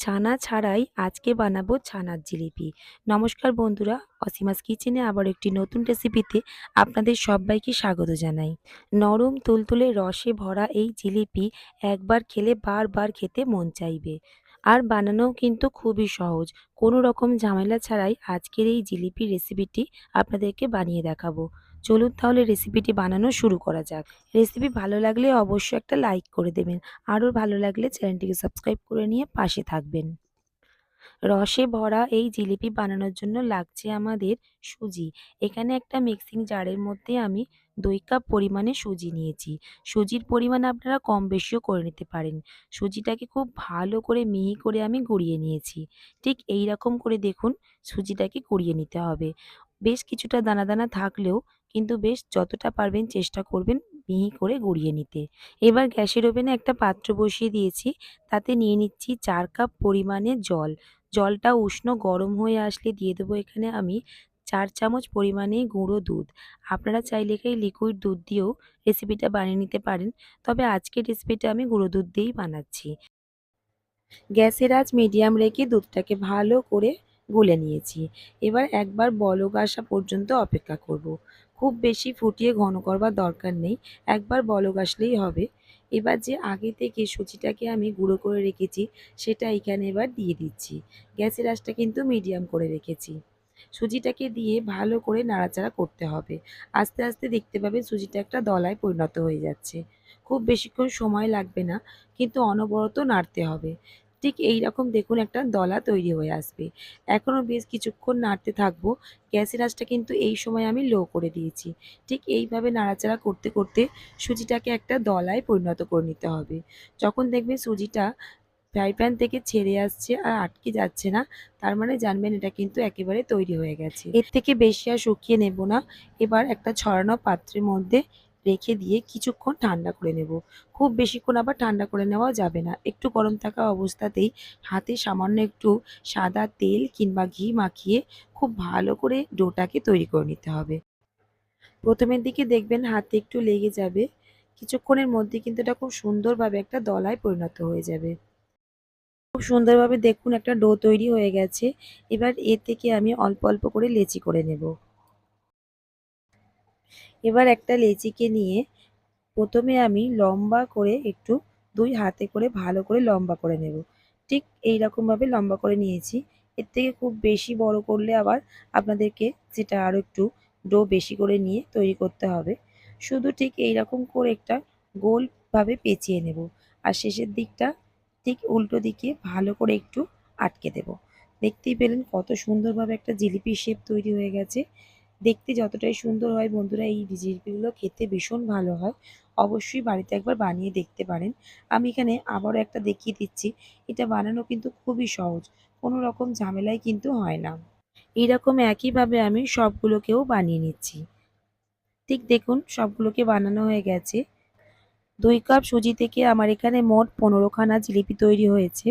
ছানা ছাড়াই আজকে বানাবো ছানার জিলিপি। নমস্কার বন্ধুরা, অসীমাস কিচেনে আবার একটি নতুন রেসিপিতে আপনাদের সবাইকে স্বাগত জানাই। নরম তুলতুলে রসে ভরা এই জিলিপি একবার খেলে বারবার খেতে মন চাইবে। আর বানানোও কিন্তু খুবই সহজ। কোনো রকম ঝামেলা ছাড়াই আজকের এই জিলিপি রেসিপিটি আপনাদেরকে বানিয়ে দেখাবো। চলুন তাহলে রেসিপিটি বানানো শুরু করা যাক। রেসিপি ভালো লাগলে অবশ্যই একটা লাইক করে দেবেন। আরও ভালো লাগলে চ্যানেলটিকে সাবস্ক্রাইব করে নিয়ে পাশে থাকবেন। রসে ভরা এই জিলিপি বানানোর জন্য লাগছে আমাদের সুজি। এখানে একটা মিক্সিং জারের মধ্যে আমি দুই কাপ পরিমাণে সুজি নিয়েছি। সুজির পরিমাণ আপনারা কম বেশিও করে নিতে পারেন। সুজিটাকে খুব ভালো করে মিহি করে আমি গুঁড়িয়ে নিয়েছি। ঠিক এই রকম করে দেখুন সুজিটাকে গুঁড়িয়ে নিতে হবে। বেশ কিছুটা দানা দানা থাকলেও কিন্তু বেশ যতটা পারবেন চেষ্টা করবেন মিহি করে গুঁড়িয়ে নিতে। এবার গ্যাসের ওভেনে একটা পাত্র বসিয়ে দিয়েছি, তাতে নিয়ে নিচ্ছি চার কাপ পরিমাণে জল। জলটা উষ্ণ গরম হয়ে আসলে দিয়ে দেবো এখানে আমি চার চামচ পরিমাণে গুঁড়ো দুধ। আপনারা চাইলে এখানে লিকুইড দুধ দিয়েও রেসিপিটা বানিয়ে নিতে পারেন, তবে আজকের রেসিপিটা আমি গুঁড়ো দুধ দিয়েই বানাচ্ছি। গ্যাসের আজ মিডিয়াম রেখে দুধটাকে ভালো করে গুলে নিয়েছি। এবার একবার বলক আসা পর্যন্ত অপেক্ষা করব। খুব বেশি ফুটিয়ে ঘন করবার দরকার নেই, একবার বলক আসলেই হবে। এবার যে আগে থেকে সুজিটাকে আমি গুঁড়ো করে রেখেছি, সেটা এখানে এবার দিয়ে দিচ্ছি। গ্যাসের আঁচটা কিন্তু মিডিয়াম করে রেখেছি। সুজিটাকে দিয়ে ভালো করে নাড়াচাড়া করতে হবে। আস্তে আস্তে দেখতে পাবে সুজিটা একটা দলায় পরিণত হয়ে যাচ্ছে। খুব বেশিক্ষণ সময় লাগবে না, কিন্তু অনবরত নাড়তে হবে। ঠিক এই রকম দেখুন একটা দলা তৈরি হয়ে আসবে। এখনও বেশ কিছুক্ষণ নাড়তে থাকব। গ্যাসের আঁচটা কিন্তু এই সময় আমি লো করে দিয়েছি। ঠিক এইভাবে নাড়াচাড়া করতে করতে সুজিটাকে একটা দলায় পরিণত করে নিতে হবে। যখন দেখবে সুজিটা ফ্রাই প্যান থেকে ছেড়ে আসছে আর আটকে যাচ্ছে না, তার মানে জানবেন এটা কিন্তু একেবারে তৈরি হয়ে গেছে। এর থেকে বেশি আর শুকিয়ে নেব না। এবার একটা ছড়ানো পাত্রের মধ্যে রেখে দিয়ে কিছুক্ষণ ঠান্ডা করে নেব। খুব বেশিক্ষণ আবার ঠান্ডা করে নেওয়া যাবে না। একটু গরম থাকা অবস্থাতেই হাতে সামান্য একটু সাদা তেল কিংবা ঘি মাখিয়ে খুব ভালো করে ডোটাকে তৈরি করে নিতে হবে। প্রথমের দিকে দেখবেন হাতে একটু লেগে যাবে। কিছুক্ষণের মধ্যে কিন্তু এটা খুব সুন্দরভাবে একটা দলায় পরিণত হয়ে যাবে। খুব সুন্দরভাবে দেখুন একটা ডো তৈরি হয়ে গেছে। এবার এ থেকে আমি অল্প অল্প করে লেচি করে নেব। এবার একটা লেচিকে নিয়ে প্রথমে আমি লম্বা করে একটু দুই হাতে করে ভালো করে লম্বা করে নেব। ঠিক এই রকমভাবে লম্বা করে নিয়েছি। এর থেকে খুব বেশি বড় করলে আবার আপনাদেরকে যেটা আরও একটু ডো বেশি করে নিয়ে তৈরি করতে হবে। শুধু ঠিক এই রকম করে একটা গোলভাবে পেঁচিয়ে নেব। আর শেষের দিকটা ঠিক উল্টো দিকে ভালো করে একটু আটকে দেব। দেখতেই পেলেন কত সুন্দরভাবে একটা জিলিপি শেপ তৈরি হয়ে গেছে। দেখতে যতটাই সুন্দর হয় বন্ধুরা, এই জিলিপিগুলো খেতে ভীষণ ভালো হয়। অবশ্যই বাড়িতে একবার বানিয়ে দেখতে পারেন। আমি এখানে আবারও একটা দেখিয়ে দিচ্ছি। এটা বানানো কিন্তু খুবই সহজ, কোনো রকম ঝামেলাই কিন্তু হয় না। এইরকম একইভাবে আমি সবগুলোকেও বানিয়ে নিচ্ছি। ঠিক দেখুন, সবগুলোকে বানানো হয়ে গেছে। দুই কাপ সুজি থেকে আমার এখানে মোট পনেরোখানা জিলিপি তৈরি হয়েছে।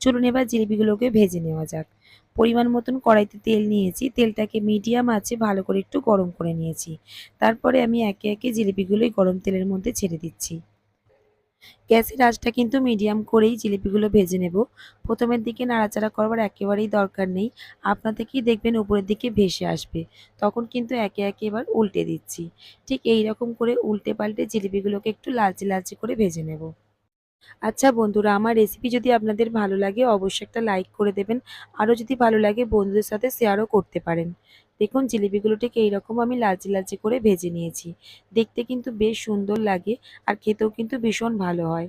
চলুন এবার জিলিপিগুলোকে ভেজে নেওয়া যাক। পরিমাণ মতন কড়াইতে তেল নিয়েছি। তেলটাকে মিডিয়াম আছে, ভালো করে একটু গরম করে নিয়েছি। তারপরে আমি একে একে জিলিপিগুলোই গরম তেলের মধ্যে ছেড়ে দিচ্ছি। গ্যাসের আঁচটা কিন্তু মিডিয়াম করেই জিলিপিগুলো ভেজে নেব। প্রথমের দিকে নাড়াচাড়া করবার একেবারেই দরকার নেই। আপনা থেকেই দেখবেন উপরের দিকে ভেসে আসবে। তখন কিন্তু একে একে এবার উল্টে দিচ্ছি। ঠিক এই রকম করে উল্টে পাল্টে জিলিপিগুলোকে একটু লালচে লালচে করে ভেজে নেব। আচ্ছা বন্ধুরা, আমার রেসিপি যদি আপনাদের ভালো লাগে, অবশ্যই একটা লাইক করে দেবেন। আরও যদি ভালো লাগে, বন্ধুদের সাথে শেয়ারও করতে পারেন। দেখুন, জিলিপিগুলো ঠিক এইরকম আমি লালচে লালচে করে ভেজে নিয়েছি। দেখতে কিন্তু বেশ সুন্দর লাগে আর খেতেও কিন্তু ভীষণ ভালো হয়।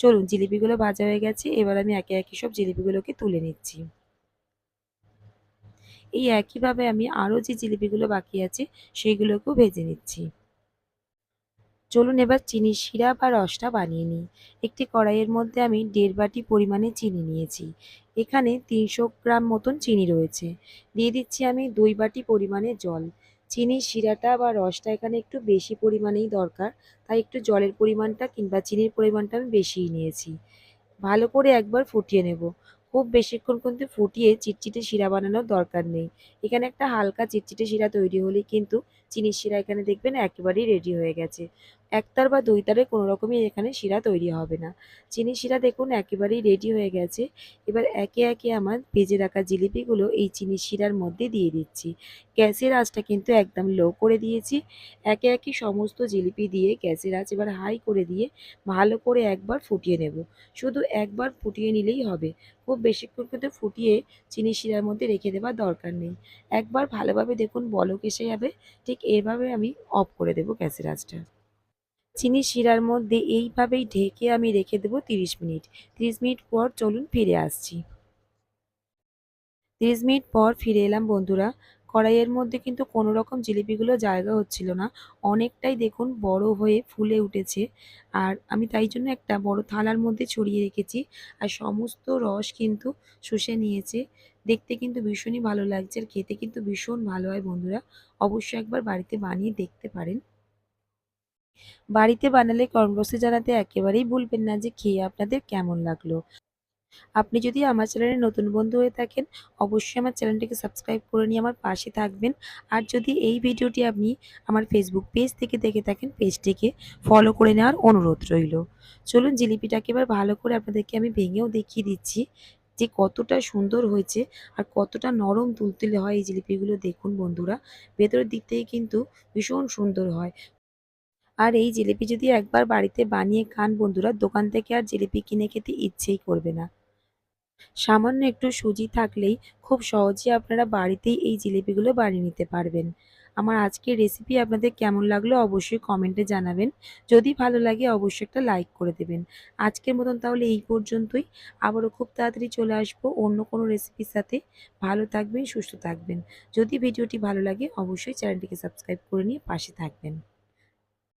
চলুন, জিলিপিগুলো ভাজা হয়ে গেছে। এবার আমি একে একে সব জিলিপিগুলোকে তুলে নিচ্ছি। এই একইভাবে আমি আরও যে জিলিপিগুলো বাকি আছে, সেইগুলোকেও ভেজে নিচ্ছি। চলুন এবার চিনির শিরা বা রসটা বানিয়ে নিই। একটি কড়াইয়ের মধ্যে আমি দেড় বাটি পরিমাণে চিনি নিয়েছি। এখানে তিনশো গ্রাম মতন চিনি রয়েছে। দিয়ে দিচ্ছি আমি দুই বাটি পরিমাণে জল। চিনির শিরাটা বা রসটা এখানে একটু বেশি পরিমাণেই দরকার, তাই একটু জলের পরিমাণটা কিংবা চিনির পরিমাণটা আমি বেশিই নিয়েছি। ভালো করে একবার ফুটিয়ে নেব। খুব বেশিক্ষণ কিন্তু ফুটিয়ে চিটচিটে শিরা বানানোর দরকার নেই। এখানে একটা হালকা চিটচিটে শিরা তৈরি হলে কিন্তু চিনির শিরা এখানে দেখবেন একেবারেই রেডি হয়ে গেছে। একতার বা দুই তারে কোনো রকমই এখানে শিরা তৈরি হবে না। চিনি শিরা দেখুন একেবারেই রেডি হয়ে গেছে। এবার একে একে আমার ভেজে রাখা জিলিপিগুলো এই চিনি শিরার মধ্যে দিয়ে দিচ্ছি। গ্যাসের আঁচটা কিন্তু একদম লো করে দিয়েছি। একে একে সমস্ত জিলিপি দিয়ে গ্যাসের আঁচ এবার হাই করে দিয়ে ভালো করে একবার ফুটিয়ে নেব। শুধু একবার ফুটিয়ে নিলেই হবে। খুব বেশিক্ষণ কিন্তু ফুটিয়ে চিনি শিরার মধ্যে রেখে দেওয়ার দরকার নেই। একবার ভালোভাবে দেখুন বলক এসে যাবে। ঠিক এভাবে আমি অফ করে দেব গ্যাসের আঁচটা। চিনি শিরার মধ্যে এইভাবেই ঢেকে আমি রেখে দেব তিরিশ মিনিট। তিরিশ মিনিট পর চলুন ফিরে আসছি। তিরিশ মিনিট পর ফিরে এলাম বন্ধুরা কড়াইয়ের মধ্যে কিন্তু কোনো রকম জিলিপিগুলো জায়গা হচ্ছিল না। অনেকটাই দেখুন বড় হয়ে ফুলে উঠেছে। আর আমি তাই জন্য একটা বড় থালার মধ্যে ছড়িয়ে রেখেছি। আর সমস্ত রস কিন্তু শুষে নিয়েছে। দেখতে কিন্তু ভীষণই ভালো লাগছে আর খেতে কিন্তু ভীষণ ভালো হয় বন্ধুরা। অবশ্যই একবার বাড়িতে বানিয়ে দেখতে পারেন। বাড়িতে বানালে কর্মবস্ত জানাতে একেবারেই ভুলবেন না যে খেয়ে আপনাদের কেমন লাগল। আপনি যদি আমার চ্যানেলে নতুন বন্ধু হয়ে থাকেন, অবশ্যই আমার চ্যানেলটিকে সাবস্ক্রাইব করে নিয়ে আমার পাশে থাকবেন। আর যদি এই ভিডিওটি আপনি আমার ফেসবুক পেজ থেকে দেখে থাকেন পেজটিকে ফলো করে নেওয়ার অনুরোধ রইল। চলুন জিলিপিটাকে এবার ভালো করে আপনাদেরকে আমি ভেঙেও দেখিয়ে দিচ্ছি যে কতটা সুন্দর হয়েছে আর কতটা নরম তুলতুলে হয় এই জিলিপিগুলো। দেখুন বন্ধুরা, ভেতরের দিক থেকে কিন্তু ভীষণ সুন্দর হয়। আর এই জিলিপি যদি একবার বাড়িতে বানিয়ে খান বন্ধুরা, দোকান থেকে আর জিলিপি কিনে খেতে ইচ্ছেই করবে না। সামান্য একটু সুজি থাকলেই খুব সহজে আপনারা বাড়িতেই এই জিলিপিগুলো বানিয়ে নিতে পারবেন। আমার আজকের রেসিপি আপনাদের কেমন লাগল অবশ্যই কমেন্টে জানাবেন। যদি ভালো লাগে অবশ্যই একটা লাইক করে দেবেন। আজকের মতন তাহলে এই পর্যন্তই। আবারও খুব তাড়াতাড়ি চলে আসব অন্য কোনো রেসিপির সাথে। ভালো থাকবেন, সুস্থ থাকবেন। যদি ভিডিওটি ভালো লাগে অবশ্যই চ্যানেলটিকে সাবস্ক্রাইব করে নিয়ে পাশে থাকবেন।